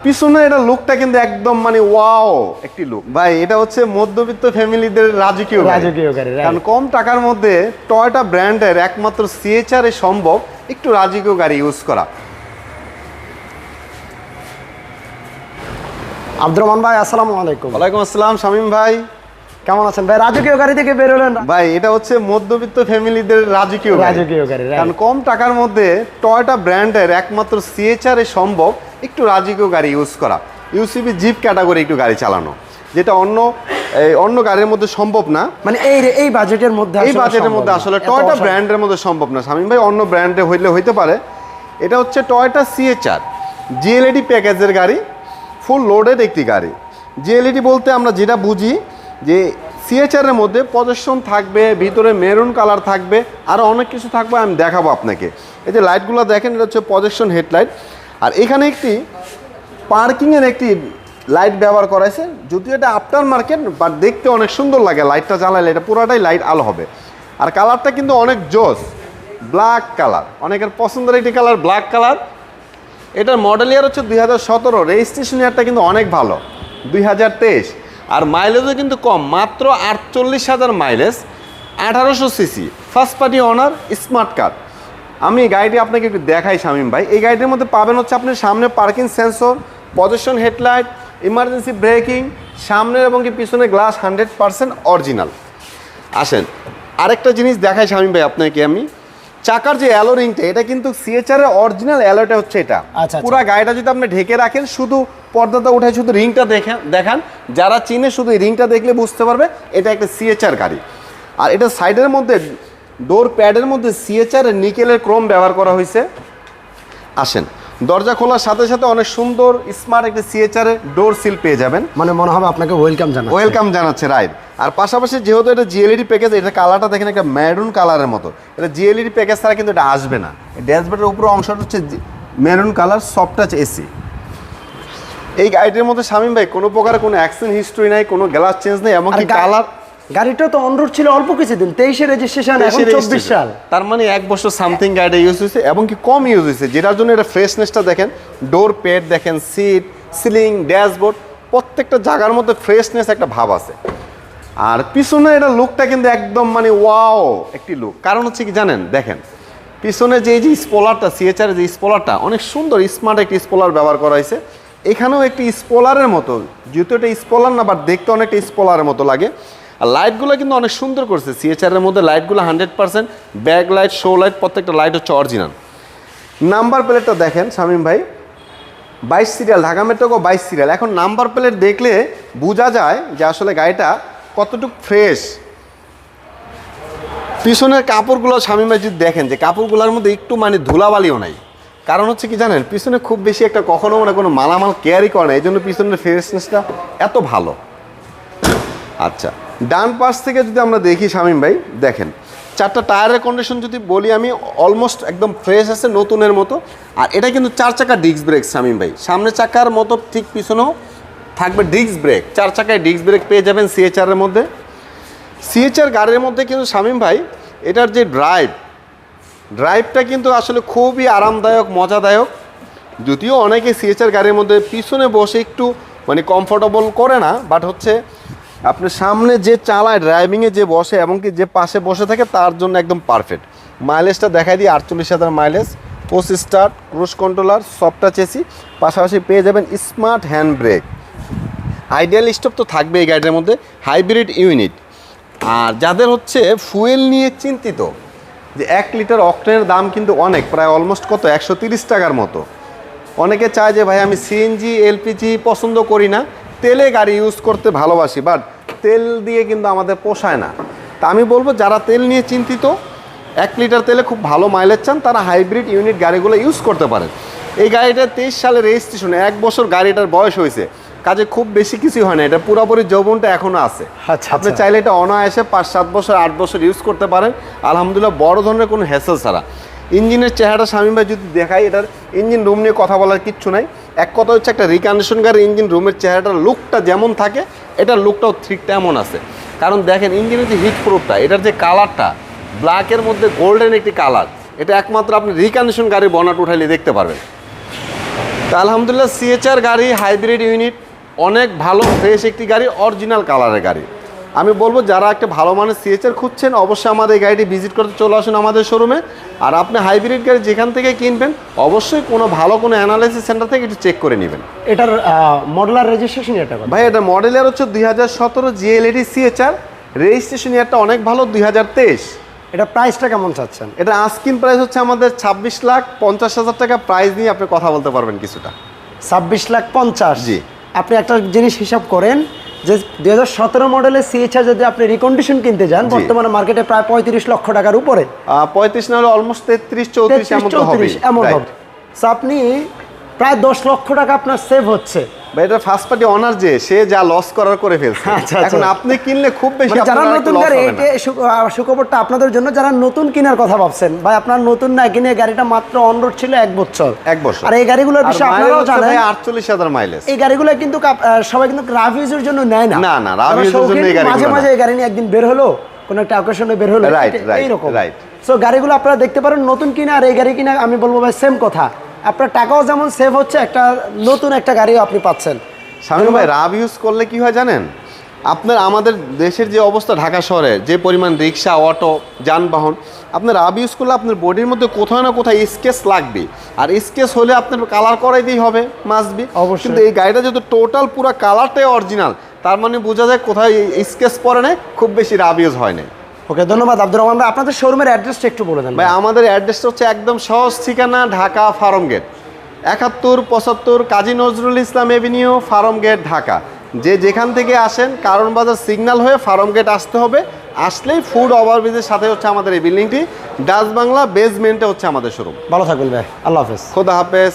পিছনে এটা লুকটা কিন্তু একদম মানে ওয়াও একটি লুক ভাই এটা হচ্ছে মধ্যবিত্ত ফ্যামিলিদের রাজকীয় গাড়ি। রাজকীয় গাড়ি, কারণ কম টাকার মধ্যে টয়টা ব্র্যান্ডের একমাত্র সিএচআর এ সম্ভব একটু রাজকীয় গাড়ি ইউজ করা। আব্দুর রহমান ভাই আসসালামু আলাইকুম। ওয়ালাইকুম আসসালাম শামীম ভাই। কেমন আছেন? ভাই রাজকীয় গাড়ি থেকে বেরোলেন ভাই এটা হচ্ছে মধ্যবিত্ত ফ্যামিলিদের রাজকীয় গাড়ি। রাজকীয় গাড়ি, কারণ কম টাকার মধ্যে টয়টা ব্র্যান্ডের একমাত্র সিএচআর এ সম্ভব একটু রাজকীয় গাড়ি ইউজ করা। ইউসিবি জিপ ক্যাটাগরি একটু গাড়ি চালানো। যেটা অন্য অন্য গাড়ির মধ্যে সম্ভব না। মানে এই এই বাজেটের মধ্যে এই বাজেটের মধ্যে আসলে টয়টা ব্র্যান্ডের মধ্যে সম্ভব না। শামীম ভাই অন্য ব্র্যান্ডে হইলে হইতে পারে। এটা হচ্ছে টয়টা সিএচআর জিএলইডি প্যাকেজের গাড়ি ফুল লোডেড একটি গাড়ি। জিএলইডি বলতে আমরা যেটা বুঝি যে সিএচআর এর মধ্যে পজিশন থাকবে ভিতরে মেরুন কালার থাকবে আরও অনেক কিছু থাকবে আমি দেখাবো আপনাকে। এই যে লাইটগুলো দেখেন এটা হচ্ছে পজিশন হেডলাইট আর এখানে একটি পার্কিংয়ের একটি লাইট ব্যবহার করা হয়েছে যদিও এটা আফটার মার্কেট বাট দেখতে অনেক সুন্দর লাগে লাইটটা জ্বালাইলে, এটা পুরোটাই লাইট আলো হবে। আর কালারটা কিন্তু অনেক জোস ব্ল্যাক কালার অনেকের পছন্দের একটি কালার ব্ল্যাক কালার এটার মডেল ইয়ার হচ্ছে দুই হাজার সতেরো রেজিস্ট্রেশন ইয়ারটা কিন্তু অনেক ভালো, দুই হাজার তেইশ। আর মাইলেজও কিন্তু কম, মাত্র আটচল্লিশ হাজার মাইলেজ আঠারোশো CC first party owner smart card আমি এই গাড়িটি আপনাকে একটু দেখাই শামীম ভাই। এই গাড়িটির মধ্যে পাবেন হচ্ছে আপনি সামনে parking sensor position headlight emergency braking সামনের এবং কি পিছনে গ্লাস হান্ড্রেড পার্সেন্ট অরিজিনাল আসেন আরেকটা জিনিস দেখাই শামীম ভাই আপনাকে আমি। চাকার যে অ্যালো রিংটা এটা কিন্তু সিএচআর এর অরিজিনাল অ্যালোটা হচ্ছে এটা। আচ্ছা। পুরো গাড়িটা যদি আপনি ঢেকে রাখেন শুধু পর্দাটা উঠে শুধু রিংটা দেখেন দেখান। যারা চিনে শুধু এই রিংটা দেখলে বুঝতে পারবে এটা একটা সিএচআর গাড়ি। আর এটা সাইডের মধ্যে ডোর প্যাডের মধ্যে সিএচআর নিকেলের ক্রোম ব্যবহার করা হয়েছে। আসেন দরজা খোলার সাথে সাথে অনেক সুন্দর স্মার্ট একটি সিএচআর ডোর সিল পেয়ে যাবেন। মানে মনে হবে আপনাকে ওয়েলকাম জানা ওয়েলকাম জানাচ্ছে রাইট আর পাশাপাশি যেহেতু এটা জিএলইডি প্যাকেজ এটা কালারটা দেখেন একটা ম্যারুন কালারের মতো। এটা জিএলইডি প্যাকেজ ছাড়া কিন্তু এটা আসবে না। ড্যাশবোর্ডের উপরে অংশটা হচ্ছে maroon colour soft touch AC এই গাড়িটির মধ্যে শামীম ভাই কোনো প্রকার কোনো অ্যাক্সিডেন্ট হিস্ট্রি নাই কোনো গ্লাস চেঞ্জ নেই এমনকি কালার গাড়িটা তো অনরোড ছিল অল্প কিছুদিন তেইশে রেজিস্ট্রেশন এখন চব্বিশ সাল। তার মানে এক বছর সামথিং গাড়িটা ইউজ হয়েছে এবং কি কম ইউজ হয়েছে যেটার জন্য এটা ফ্রেশনেসটা দেখেন ডোর পেড দেখেন সিট সিলিং ড্যাশবোর্ড প্রত্যেকটা জায়গার মধ্যে ফ্রেশনেস একটা ভাব আছে। আর পিছনে এটা লুকটা কিন্তু একদম মানে ওয়াও একটি লুক কারণ হচ্ছে কি জানেন দেখেন পিছনে যে এই যে স্পোলারটা সিএচআর যে স্পোলারটা অনেক সুন্দর স্মার্ট একটি স্পোলার ব্যবহার করা হয়েছে। এখানেও একটি স্পোলারের মতো যেহেতু এটা স্পোলার না বাট দেখতে অনেকটা স্পোলারের মতো লাগে। আর লাইটগুলো কিন্তু অনেক সুন্দর করছে। সিএচআর এর মধ্যে লাইটগুলো hundred percent back light show light প্রত্যেকটা লাইট হচ্ছে অরিজিনাল নাম্বার প্লেটটা দেখেন, শামীম ভাই। বাইশ সিরিয়াল ঢাকা মেট্রোকো বাইশ সিরিয়াল এখন নাম্বার প্লেট দেখলে বোঝা যায় যে আসলে গাড়িটা কতটুকু ফ্রেশ পিছনের কাপড়গুলো স্বামী ভাই যদি দেখেন, যে কাপড়গুলোর মধ্যে একটু মানে ধুলাবালিও নাই। কারণ হচ্ছে কি জানেন, পিছনে খুব বেশি একটা কখনো মানে কোনো মালামাল কেয়ারই করে না এই জন্য পিছনের ফ্রেশনেসটা এত ভালো। আচ্ছা। ডান পাশ থেকে যদি আমরা দেখি শামীম ভাই, দেখেন, চারটা টায়ারের কন্ডিশন যদি বলি আমি অলমোস্ট একদম ফ্রেশ আছে, নতুনের মতো। আর এটা কিন্তু চার চাকা ডিস্ক ব্রেক শামীম ভাই। সামনে চাকার মতো ঠিক পিছনেও থাকবে ডিস্ক ব্রেক চার চাকায় ডিস্ক ব্রেক পেয়ে যাবেন সিএচআর এর মধ্যে। সিএচআর গাড়ির মধ্যে কিন্তু শামীম ভাই, এটার যে ড্রাইভ ড্রাইভটা কিন্তু আসলে খুবই আরামদায়ক, মজাদায়ক। যদিও অনেকে সিএচআর গাড়ির মধ্যে পিছনে বসে একটু মানে কমফোর্টেবল করে না বাট হচ্ছে আপনি সামনে যে চালায় ড্রাইভিংয়ে যে বসে এমনকি যে পাশে বসে থাকে, তার জন্য একদম পারফেক্ট মাইলেজটা দেখাই দিই, আটচল্লিশ হাজার mileage post start cruise controller সফটটা chassis পাশাপাশি পেয়ে যাবেন smart hand brake ideal stop তো থাকবে এই গাড়িটার মধ্যে হাইব্রিড ইউনিট আর যাদের হচ্ছে ফুয়েল নিয়ে চিন্তিত, যে এক লিটার অক্টেনের দাম কিন্তু অনেক, প্রায় অলমোস্ট কত? একশো তিরিশ টাকার মতো। অনেকে চায় যে, ভাই, আমি সিএনজি এলপিজি পছন্দ করি না। তেলে গাড়ি ইউজ করতে ভালোবাসি বাট তেল দিয়ে কিন্তু আমাদের পোষায় না। তা আমি বলব যারা তেল নিয়ে চিন্তিত এক লিটার তেলে খুব ভালো মাইলেজ চান তারা হাইব্রিড ইউনিট গাড়িগুলো ইউজ করতে পারেন। এই গাড়িটা তেইশ সালে রেজিস্ট্রেশন এক বছর গাড়িটার বয়স হয়েছে। কাজে খুব বেশি কিছু হয় না এটা পুরোপুরি যৌবনটা এখনও আছে। আচ্ছা, আপনি আচ্ছা। চাইলে এটা অনায়াসে পাঁচ সাত বছর আট বছর ইউজ করতে পারেন। আলহামদুলিল্লাহ বড় ধরনের কোনো হ্যাসেল ছাড়া। ইঞ্জিনের চেহারা স্বামী ভাই যদি দেখাই এটার ইঞ্জিন রুম নিয়ে কথা বলার কিচ্ছু নাই। এক কথা হচ্ছে একটা রিকন্ডিশন গাড়ির ইঞ্জিন রুমের চেহারাটার লুকটা যেমন থাকে, এটার লুকটাও ঠিক তেমন আছে। কারণ দেখেন, ইঞ্জিনের যে হিট প্রুফটা এটার যে কালারটা ব্ল্যাকের মধ্যে গোল্ডেন একটি কালার এটা একমাত্র আপনি রিকন্ডিশন গাড়ির বনাট উঠাইলে দেখতে পারবেন। তা আলহামদুলিল্লাহ সিএচআর গাড়ি হাইব্রিড ইউনিট অনেক ভালো ফ্রেশ একটি গাড়ি অরিজিনাল কালারের গাড়ি। আমি বলব যারা একটা ভালো মানের সিএচআর খুঁজছেন অবশ্যই আমাদের গাড়িটি ভিজিট করতে চলে আসুন আমাদের শোরুমে আর আপনি হাইব্রিড গাড়ি যেখান থেকে কিনবেন অবশ্যই কোনো ভালো কোনো অ্যানালাইসিস সেন্টার থেকে একটু চেক করে নেবেন। এটার মডেলার রেজিস্ট্রেশন এটা ভাই এটা মডেল মডেলের হচ্ছে দুই হাজার সতেরো জিএলএডি সিএচআর রেজিস্ট্রেশন ইয়ারটা অনেক ভালো দুই হাজার তেইশ। এটা প্রাইসটা কেমন চাচ্ছেন? এটা আস্কিন প্রাইস হচ্ছে আমাদের ছাব্বিশ লাখ পঞ্চাশ হাজার টাকা। প্রাইস নিয়ে আপনি কথা বলতে পারবেন কিছুটা। ছাব্বিশ লাখ পঞ্চাশ? জি। আপনি একটা জিনিস হিসাব করেন যে দুই হাজার সতেরো মডেলের সিএচআর যদি আপনি রিকন্ডিশন কিনতে যান বর্তমানে মার্কেটে প্রায় পঁয়ত্রিশ লক্ষ টাকার উপরে। পঁয়ত্রিশ না হলে অলমোস্ট তেত্রিশ চৌত্রিশ এমন তো হবে 34 এমন হবে। আপনি প্রায় দশ লক্ষ টাকা আপনার সেভ হচ্ছে। বা এটা ফার্স্ট পার্টি অনার যে সে যা লস করার করে ফেলছে। আচ্ছা, আচ্ছা। এখন আপনি কিনলে খুব বেশি মানে যারা নতুন গাড়ি এটা সুখবরটা আপনাদের জন্য যারা নতুন কেনার কথা ভাবছেন ভাই আপনার নতুন না কিনে গাড়িটা মাত্র অনরোড ছিল এক বছর। এক বছর। আর এই গাড়িগুলোর বিষয়ে আপনারাও জানেন আটচল্লিশ হাজার মাইলেজ এই গাড়িগুলো কিন্তু সবাই কিন্তু রাফ ইউজের জন্য নেয় না। না, না, জন্য এই মাঝে মাঝে এই গাড়ি নিয়ে একদিন বের হলো কোনো একটা অকেশনে বের হলো এইরকম। right. সো গাড়িগুলো আপনারা দেখতে পারেন নতুন কিনা আর এই গাড়ি কিনা আমি বলব ভাই সেম কথা। আপনার টাকাও যেমন সেভ হচ্ছে একটা নতুন একটা গাড়িও আপনি পাচ্ছেন। স্বামী ভাই রাব ইউজ করলে কি হয় জানেন? আপনার আমাদের দেশের যে অবস্থা ঢাকা শহরে যে পরিমাণ রিক্সা অটো যানবাহন আপনার রাব ইউজ করলে আপনার বডির মধ্যে কোথাও না কোথাও স্কেচ লাগবে। আর স্কেচ হলে আপনার কালার করাইতেই হবে মাসবি অবশ্যই। কিন্তু এই গাড়িটা যেহেতু টোটাল পুরো কালারটাই অরিজিনাল তার মানে বোঝা যায় কোথায় স্কেচ পরে নেই খুব বেশি রাব ইউজ হয় না ওকে ধন্যবাদ আব্দুর রহমান ভাই। আপনাদের শোরুমের অ্যাড্রেসটা একটু বলে দেন ভাই আমাদের অ্যাড্রেসটা হচ্ছে একদম সহজ ঠিকানা ঢাকা ফার্ম গেট। একাত্তর পঁচাত্তর Kazi Nazrul Islam avenue farm gate Dhaka. যে যেখান থেকে আসেন কারণ বাজার সিগন্যাল হয়ে ফার্ম গেট আসতে হবে। আসলেই ফুড ওভারব্রিজের সাথে হচ্ছে আমাদের এই বিল্ডিংটি ডাচ বাংলা বেসমেন্টে হচ্ছে আমাদের শোরুম ভালো থাকবেন ভাই। আল্লাহ হাফেজ। খোদা হাফেজ।